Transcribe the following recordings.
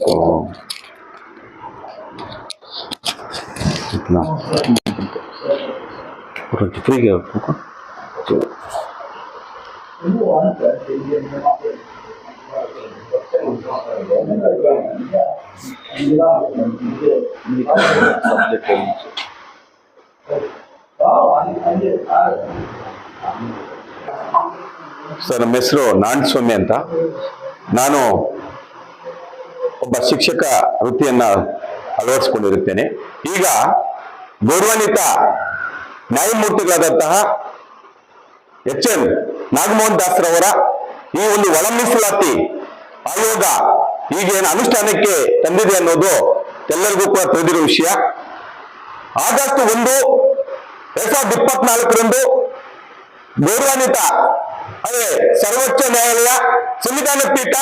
तो इतना पूरा फ्री गया आपको तो ಸರ್ ನಮ್ಮ ಹೆಸರು ನಾರಾಯಣಸ್ವಾಮಿ ಅಂತ ನಾನು ಒಬ್ಬ ಶಿಕ್ಷಕ ವೃತ್ತಿಯನ್ನ ಅಳವಡಿಸಿಕೊಂಡಿರುತ್ತೇನೆ. ಈಗ ಗೌರವಾನ್ವಿತ ನ್ಯಾಯಮೂರ್ತಿಗಳಾದಂತಹ ಎಚ್ ಎನ್ ನಾಗಮೋಹನ್ ದಾಸ್ರವರ ಈ ಒಂದು ಒಳ ಮೀಸಲಾತಿ ಆಯೋಗ ಈಗೇನು ಅನುಷ್ಠಾನಕ್ಕೆ ತಂದಿದೆ ಅನ್ನೋದು ಎಲ್ಲರಿಗೂ ಕೂಡ ತಿಳಿದಿರೋ ವಿಷಯ. ಆಗಸ್ಟ್ ಒಂದು ಎರಡ್ ಸಾವಿರದ ಇಪ್ಪತ್ನಾಲ್ಕರಂದು ಗೌರವಾನ್ವಿತ ಅದೇ ಸರ್ವೋಚ್ಚ ನ್ಯಾಯಾಲಯ, ಸಂವಿಧಾನ ಪೀಠ,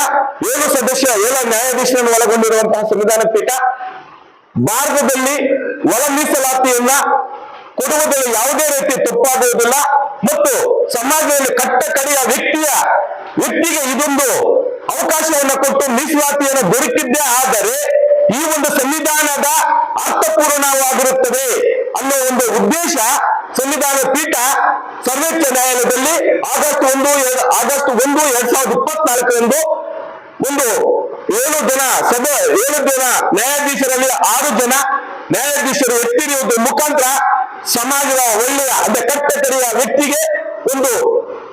ಏಳು ಸದಸ್ಯ, ಏಳು ನ್ಯಾಯಾಧೀಶರನ್ನು ಒಳಗೊಂಡಿರುವಂತಹ ಸಂವಿಧಾನ ಪೀಠ, ಭಾರತದಲ್ಲಿ ಒಳ ಮೀಸಲಾತಿಯನ್ನ ಕೊಡುವುದರಲ್ಲಿ ಯಾವುದೇ ರೀತಿ ತಪ್ಪಾಗುವುದಿಲ್ಲ ಮತ್ತು ಸಮಾಜದಲ್ಲಿ ಕಟ್ಟ ಕಡೆಯ ವ್ಯಕ್ತಿಯ, ವ್ಯಕ್ತಿಗೆ ಇದೊಂದು ಅವಕಾಶವನ್ನು ಕೊಟ್ಟು ಮೀಸಲಾತಿಯನ್ನು ದೊರಕಿದ್ದೇ ಆದರೆ ಈ ಒಂದು ಸಂವಿಧಾನದ ಅರ್ಥಪೂರ್ಣವಾಗಿರುತ್ತದೆ ಅನ್ನೋ ಒಂದು ಉದ್ದೇಶ ಸಂವಿಧಾನ ಪೀಠ ಸರ್ವೋಚ್ಚ ನ್ಯಾಯಾಲಯದಲ್ಲಿ ಆಗಸ್ಟ್ ಒಂದು ಆಗಸ್ಟ್ ಒಂದು, ಎರಡ್ ಸಾವಿರದ ಇಪ್ಪತ್ನಾಲ್ಕರಂದು ಒಂದು ಏಳು ಜನ ಸಭೆ, ಏಳು ಜನ ನ್ಯಾಯಾಧೀಶರಲ್ಲಿ ಆರು ಜನ ನ್ಯಾಯಾಧೀಶರು ಎತ್ತಿರಿಯುವುದರ ಮುಖಾಂತರ ಸಮಾಜದ ಒಳ್ಳೆಯ ಅದ ಕಟ್ಟಕಡೆಯ ವ್ಯಕ್ತಿಗೆ ಒಂದು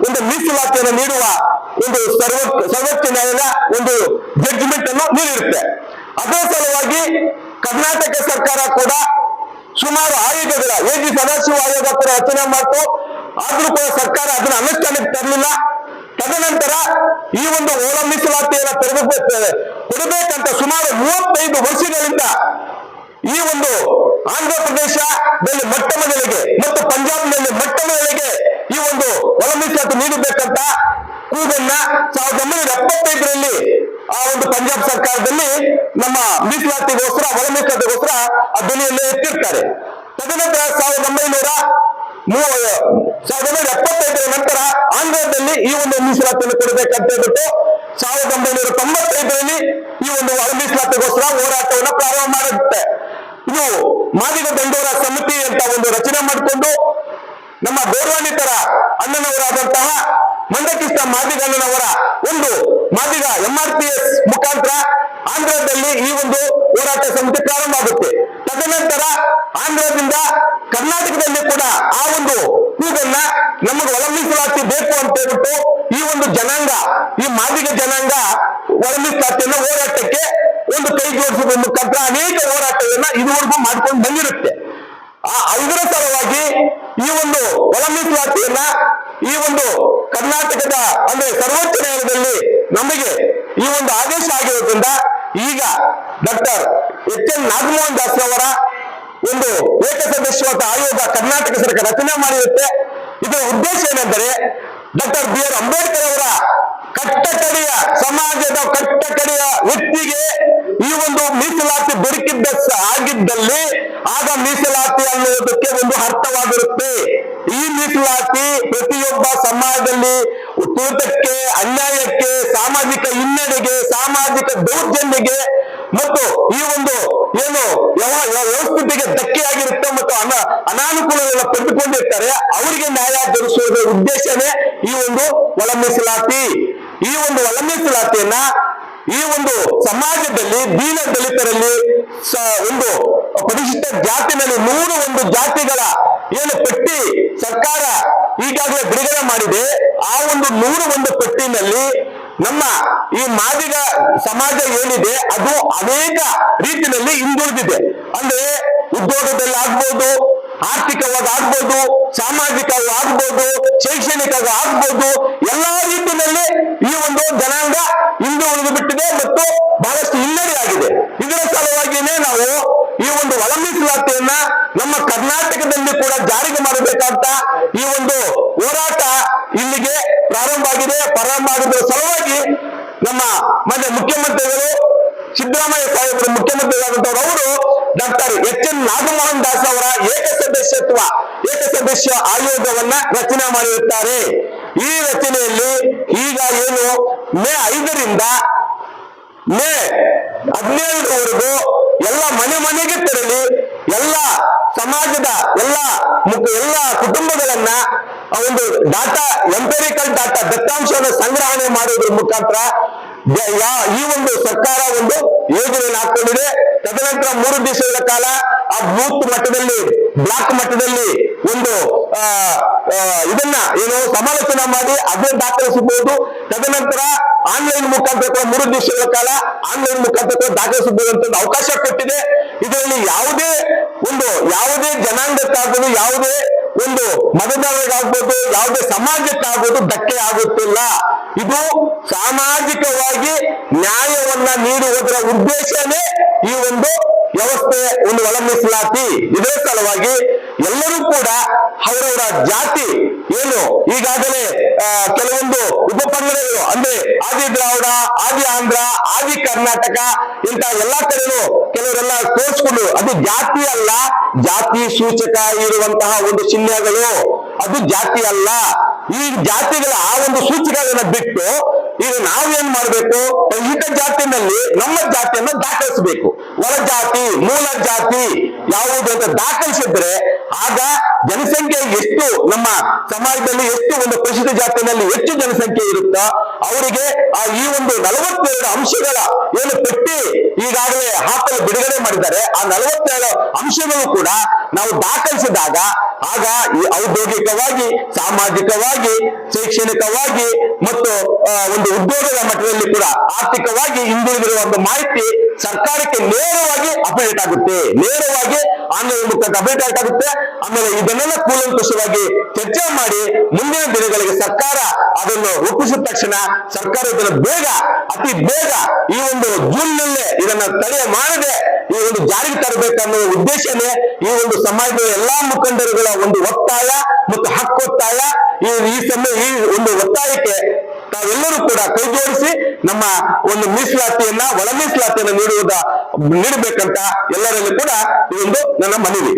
ಒಂದು ಮೀಸಲಾತಿಯನ್ನು ನೀಡುವ ಒಂದು ಸರ್ವ ಸರ್ವೋಚ್ಚ ನ್ಯಾಯಾಲಯ ಒಂದು ಜಡ್ಜ್ಮೆಂಟ್ ಅನ್ನು ನೀಡಿರುತ್ತೆ. ಅದೇ ಸಲುವಾಗಿ ಕರ್ನಾಟಕ ಸರ್ಕಾರ ಕೂಡ ಸುಮಾರು ಆಯೋಗಗಳ, ಎ ಜಿ ಸದಾಶಿವ ಆಯೋಗ ಕೂಡ ರಚನೆ ಮಾಡ್ತು. ಆದ್ರೂ ಕೂಡ ಸರ್ಕಾರ ಅದನ್ನ ಅನುಷ್ಠಾನಕ್ಕೆ ತರಲಿಲ್ಲ. ತದನಂತರ ಈ ಒಂದು ಒಳ ಮೀಸಲಾತಿಯನ್ನು ತೆರಬೇಕು ಕೊಡಬೇಕಂತ ಸುಮಾರು ಮೂವತ್ತೈದು ವರ್ಷಗಳಿಂದ ಈ ಒಂದು ಆಂಧ್ರ ಪ್ರದೇಶದಲ್ಲಿ ಮೊಟ್ಟ ಮೊದಲಿಗೆ ಮತ್ತು ಪಂಜಾಬ್ನಲ್ಲಿ ಮೊಟ್ಟ ಮೊದಲಿಗೆ ಈ ಒಂದು ಒಳ ಮೀಸಲಾತಿ ನೀಡಬೇಕಂತ ಕೂಗನ್ನ ಸಾವಿರದ ಒಂಬೈನೂರ ಎಪ್ಪತ್ತೈದರಲ್ಲಿ ಆ ಒಂದು ಪಂಜಾಬ್ ಸರ್ಕಾರದಲ್ಲಿ ನಮ್ಮ ಮೀಸಲಾತಿಗೋಸ್ಕರ ಒಳ ಮೀಸಲಾತಿಗೋಸ್ಕರ ಆ ಧ್ವನಿಯನ್ನು ಎತ್ತಿರ್ತಾರೆ. ತದನಂತರ ಸಾವಿರದ ಒಂಬೈನೂರ ಸಾವಿರದ ಒಂಬೈನೂರ ಎಪ್ಪತ್ತೈದರ ನಂತರ ಆಂಧ್ರದಲ್ಲಿ ಈ ಒಂದು ಮೀಸಲಾತಿಯನ್ನು ಕೊಡಬೇಕಂತ ಹೇಳ್ಬಿಟ್ಟು ಸಾವಿರದ ಒಂಬೈನೂರ ತೊಂಬತ್ತೈದರಲ್ಲಿ ಈ ಒಂದು ಮೀಸಲಾತಿಗೋಸ್ಕರ ಹೋರಾಟವನ್ನು ಪ್ರಾರಂಭ ಮಾಡುತ್ತೆ. ಇದು ಮಾದಿಗ ದಂಡೋರ ಸಮಿತಿ ಅಂತ ಒಂದು ರಚನೆ ಮಾಡಿಕೊಂಡು ನಮ್ಮ ಗೌರವಾನ್ವಿತರ ಅಣ್ಣನವರಾದಂತಹ ಮಂದಕೃಷ್ಣ ಮಾದಿಗ ಅಣ್ಣನವರ ಒಂದು ಮಾದಿಗ ಎಂಆರ್ಪಿಎಸ್ ಮುಖಾಂತರ ಆಂಧ್ರದಲ್ಲಿ ಈ ಒಂದು ಹೋರಾಟ ಸಮಿತಿ ಪ್ರಾರಂಭ ಆಗುತ್ತೆ. ತದನಂತರ ಆಂಧ್ರದಿಂದ ಕರ್ನಾಟಕದಲ್ಲಿ ಕೂಡ ಆ ಒಂದು ಕೂಗನ್ನ ನಮಗೆ ಒಳ ಬೇಕು ಅಂತ ಹೇಳ್ಬಿಟ್ಟು ಈ ಒಂದು ಜನಾಂಗ, ಈ ಮಾದಿಗ ಜನಾಂಗ ಒಳ ಹೋರಾಟಕ್ಕೆ ಒಂದು ಕೈ ಜೋಡಿಸುವ ಮುಖಾಂತರ ಅನೇಕ ಹೋರಾಟವನ್ನ ಇದುವರೆಗೂ ಮಾಡ್ಕೊಂಡು ಬಂದಿರುತ್ತೆ. ಆ ಇದರ ಸಲುವಾಗಿ ಈ ಒಂದು ಒಳ ಈ ಒಂದು ಕರ್ನಾಟಕದ ಅಂದ್ರೆ ಸರ್ವೋಚ್ಚ ನ್ಯಾಯಾಲಯದಲ್ಲಿ ನಮಗೆ ಈ ಒಂದು ಆದೇಶ ಆಗಿರೋದ್ರಿಂದ ಈಗ doctor H N Nagamohan Das ಅವರ ಒಂದು ಏಕಸದಸ್ಯವಾದ ಆಯೋಗ ಕರ್ನಾಟಕ ಸರ್ಕಾರ ರಚನೆ ಮಾಡಿರುತ್ತೆ. ಇದರ ಉದ್ದೇಶ ಏನೆಂದರೆ ಡಾಕ್ಟರ್ ಬಿ ಆರ್ ಅಂಬೇಡ್ಕರ್ ಅವರ ಕಟ್ಟಕಡೆಯ, ಸಮಾಜದ ಕಟ್ಟಕಡೆಯ ವ್ಯಕ್ತಿಗೆ ಈ ಒಂದು ಮೀಸಲಾತಿ ದೊರಕಿದ್ದ ಸ- ಆಗಿದ್ದಲ್ಲಿ ಆಗ ಮೀಸಲಾತಿ ಅನ್ನುವುದಕ್ಕೆ ಒಂದು ಅರ್ಥವಾಗಿರುತ್ತೆ. ಈ ಮೀಸಲಾತಿ ಪ್ರತಿಯೊಬ್ಬ ಸಮಾಜದಲ್ಲಿ ತೂತಕ್ಕೆ ಅನ್ಯಾಯಕ್ಕೆ, ಸಾಮಾಜಿಕ ಹಿನ್ನಡೆಗೆ, ಸಾಮಾಜಿಕ ದೌರ್ಜನ್ಯಗೆ ಮತ್ತು ಈ ಒಂದು ಏನು ವ್ಯವಸ್ಥೆಗೆ ಧಕ್ಕೆಯಾಗಿರುತ್ತೆ ಮತ್ತು ಅನ, ಅನಾನುಕೂಲಗಳನ್ನ ಪಡೆದುಕೊಂಡಿರ್ತಾರೆ, ಅವರಿಗೆ ನ್ಯಾಯ ದೊರಕಿಸುವುದರ ಉದ್ದೇಶವೇ ಈ ಒಂದು ಒಳ ಮೀಸಲಾತಿ. ಈ ಒಂದು ಒಳ ಈ ಒಂದು ಸಮಾಜದಲ್ಲಿ, ದೀನ ದಲಿತರಲ್ಲಿ ಒಂದು ಪರಿಶಿಷ್ಟ ಜಾತಿನಲ್ಲಿ ನೂರು ಒಂದು ಜಾತಿಗಳ ಏನು ಪಟ್ಟಿ ಸರ್ಕಾರ ಈಗಾಗಲೇ ಬಿಡುಗಡೆ ಮಾಡಿದೆ. ಆ ಒಂದು ನೂರು ಒಂದು ಪಟ್ಟಿನಲ್ಲಿ ನಮ್ಮ ಈ ಮಾದಿಗ ಸಮಾಜ ಏನಿದೆ, ಅದು ಅನೇಕ ರೀತಿಯಲ್ಲಿ ಹಿಂದುಳಿದಿದೆ. ಅಂದ್ರೆ ಉದ್ಯೋಗದಲ್ಲಿ ಆಗ್ಬೋದು ಆರ್ಥಿಕವಾಗಿ ಆಗ್ಬೋದು ಸಾಮಾಜಿಕವಾಗಿ ಆಗ್ಬೋದು ಶೈಕ್ಷಣಿಕವಾಗಿ ಆಗ್ಬೋದು ಎಲ್ಲಾ ರೀತಿಯಲ್ಲಿ ಈ ಒಂದು ಜನಾಂಗ ಹಿಂದೆ ಉಳಿದು ನಮ್ಮ ಕರ್ನಾಟಕದಲ್ಲಿ ಕೂಡ ಜಾರಿಗೆ ಮಾಡಬೇಕಂತ ಈ ಒಂದು ಹೋರಾಟ ಇಲ್ಲಿಗೆ ಪ್ರಾರಂಭ ಆಗಿದೆ ಪ್ರಾರಂಭ ಸಲುವಾಗಿ ನಮ್ಮ ಮಾನ್ಯ ಮುಖ್ಯಮಂತ್ರಿಗಳು, ಸಿದ್ದರಾಮಯ್ಯ ಸಾಹೇಬರು, ಮುಖ್ಯಮಂತ್ರಿಗಳಾದಂತವ್ರು ಅವರು doctor H N Nagamohan Das ಅವರ ಏಕ ಸದಸ್ಯತ್ವ ಏಕ ಸದಸ್ಯ ಆಯೋಗವನ್ನ ರಚನೆ ಮಾಡಿರುತ್ತಾರೆ. ಈ ರಚನೆಯಲ್ಲಿ ಈಗ ಏನು, ಮೇ ಐದರಿಂದ ಮೇ ಹದಿನೇಳರವರೆಗೂ ಎಲ್ಲ ಮನೆ ಮನೆಗೆ ತೆರಳಿ ಎಲ್ಲ ಸಮಾಜದ ಎಲ್ಲ ಎಲ್ಲ ಕುಟುಂಬಗಳನ್ನ ಒಂದು ಡಾಟಾ ಎಂಪೆರಿಕಲ್ ಡಾಟಾ ದತ್ತಾಂಶವನ್ನು ಸಂಗ್ರಹಣೆ ಮಾಡೋದ್ರ ಮುಖಾಂತರ ಈ ಒಂದು ಸರ್ಕಾರ ಒಂದು ಯೋಜನೆಯನ್ನು ಹಾಕೊಂಡಿದೆ ತದನಂತರ ಮೂರು ದಿವಸಗಳ ಕಾಲ ಆ ಬೂತ್ ಮಟ್ಟದಲ್ಲಿ, ಬ್ಲಾಕ್ ಮಟ್ಟದಲ್ಲಿ ಒಂದು ಇದನ್ನ ಏನು ಸಮಾಲೋಚನೆ ಮಾಡಿ ಅದೇ ದಾಖಲಿಸಬಹುದು. ತದನಂತರ ಆನ್ಲೈನ್ ಮುಖಾಂತರ ಮೂರು ದಿವಸಗಳ ಕಾಲ ಆನ್ಲೈನ್ ಮುಖಾಂತರ ಕೂಡ ದಾಖಲಿಸಬಹುದು ಅಂತ ಅವಕಾಶ ಕೊಟ್ಟಿದೆ. ಇದರಲ್ಲಿ ಯಾವುದೇ ಒಂದು, ಯಾವುದೇ ಜನಾಂಗಕ್ಕಾಗಲು ಯಾವುದೇ ಒಂದು ಮತದಾರರಿಗಾಗ್ಬೋದು ಯಾವುದೇ ಸಮಾಜಕ್ಕಾಗ್ಬೋದು ಧಕ್ಕೆ ಆಗುತ್ತಿಲ್ಲ. ಇದು ಸಾಮಾಜಿಕವಾಗಿ ನ್ಯಾಯವನ್ನ ನೀಡುವುದರ ಉದ್ದೇಶನೇ ಈ ಒಂದು ವ್ಯವಸ್ಥೆ ಒಂದು ಒಳ ಮೀಸಲಾತಿ ಇದರ ಎಲ್ಲರೂ ಕೂಡ ಅವರವರ ಜಾತಿ ಏನು ಈಗಾಗಲೇ ಕೆಲವೊಂದು ಕೆಲವೊಂದು ಉಪಪಂಗಡಗಳು, ಅಂದ್ರೆ ಆದಿ ದ್ರಾವಿಡ, ಆದಿ ಆಂಧ್ರ, ಆದಿ ಕರ್ನಾಟಕ ಇಂತ ಎಲ್ಲಾ ಕಡೆನೂ ಕೆಲವರೆಲ್ಲ ತೋರಿಸ್ಕೊಂಡು ಅದು ಜಾತಿ ಅಲ್ಲ, ಜಾತಿ ಸೂಚಕ ಇರುವಂತಹ ಒಂದು ಚಿಹ್ನೆಗಳು. ಅದು ಜಾತಿ ಅಲ್ಲ. ಈ ಜಾತಿಗಳ ಆ ಒಂದು ಸೂಚಕಗಳನ್ನ ಬಿಟ್ಟು ಈಗ ನಾವೇನ್ ಮಾಡ್ಬೇಕು? ಈತ ಜಾತಿನಲ್ಲಿ ನಮ್ಮ ಜಾತಿಯನ್ನು ದಾಖಲಿಸಬೇಕು. ಒಳ ಜಾತಿ ಮೂಲ ಜಾತಿ ಯಾವುದು ಅಂತ ದಾಖಲಿಸಿದ್ರೆ ಆಗ ಜನಸಂಖ್ಯೆ ಎಷ್ಟು ನಮ್ಮ ಸಮಾಜದಲ್ಲಿ ಎಷ್ಟು ಒಂದು ಪ್ರಸಿದ್ಧ ಜಾತಿಯಲ್ಲಿ ಹೆಚ್ಚು ಜನಸಂಖ್ಯೆ ಇರುತ್ತೋ ಅವರಿಗೆ ಆ ಈ ಒಂದು ನಲವತ್ತೆರಡು ಅಂಶಗಳ ಏನು ಪಟ್ಟಿ ಈಗಾಗಲೇ ಹಾಕಲು ಬಿಡುಗಡೆ ಮಾಡಿದ್ದಾರೆ. ಆ ನಲವತ್ತೆರಡು ಅಂಶಗಳು ಕೂಡ ನಾವು ದಾಖಲಿಸಿದಾಗ ಆಗ ಈ ಔದ್ಯೋಗಿಕವಾಗಿ, ಸಾಮಾಜಿಕವಾಗಿ, ಶೈಕ್ಷಣಿಕವಾಗಿ ಮತ್ತು ಒಂದು ಉದ್ಯೋಗದ ಮಟ್ಟದಲ್ಲಿ ಕೂಡ ಆರ್ಥಿಕವಾಗಿ ಹಿಂದುಳಿದಿರುವ ಒಂದು ಮಾಹಿತಿ ಸರ್ಕಾರಕ್ಕೆ ನೇರವಾಗಿ ಅಪ್ಡೇಟ್ ಆಗುತ್ತೆ. ನೇರವಾಗಿ ಆನ್ಲೈನ್ ಮುಖಾಂತರ ಅಪ್ಡೇಟ್ ಆಗುತ್ತೆ. ಆಮೇಲೆ ಇದನ್ನೆಲ್ಲ ಕೂಲಂಕುಷವಾಗಿ ಚರ್ಚೆ ಮಾಡಿ ಮುಂದಿನ ದಿನಗಳಿಗೆ ಸರ್ಕಾರ ಅದನ್ನು ರೂಪಿಸಿದ ತಕ್ಷಣ ಸರ್ಕಾರ ಇದನ್ನು ಬೇಗ, ಅತಿ ಬೇಗ ಈ ಒಂದು ಜೂನ್ ನಲ್ಲೇ ಇದನ್ನ ತಡೆ ಮಾಡದೆ ಈ ಒಂದು ಜಾರಿಗೆ ತರಬೇಕನ್ನೋ ಉದ್ದೇಶನೇ ಈ ಒಂದು ಸಮಾಜದ ಎಲ್ಲಾ ಮುಖಂಡರುಗಳ ಒಂದು ಒತ್ತಾಯ ಮತ್ತು ಹಕ್ಕೊತ್ತಾಯ. ಈ ಈ ಸಮಯ ಈ ಒಂದು ಒತ್ತಾಯಕ್ಕೆ ತಾವೆಲ್ಲರೂ ಕೂಡ ಕೈ ಜೋಡಿಸಿ ನಮ್ಮ ಒಂದು ಮೀಸಲಾತಿಯನ್ನ, ಒಳ ಮೀಸಲಾತಿಯನ್ನ ನೀಡುವುದ, ನೀಡಬೇಕಂತ ಎಲ್ಲರಲ್ಲೂ ಕೂಡ ಇದೊಂದು ನನ್ನ ಮನವಿ.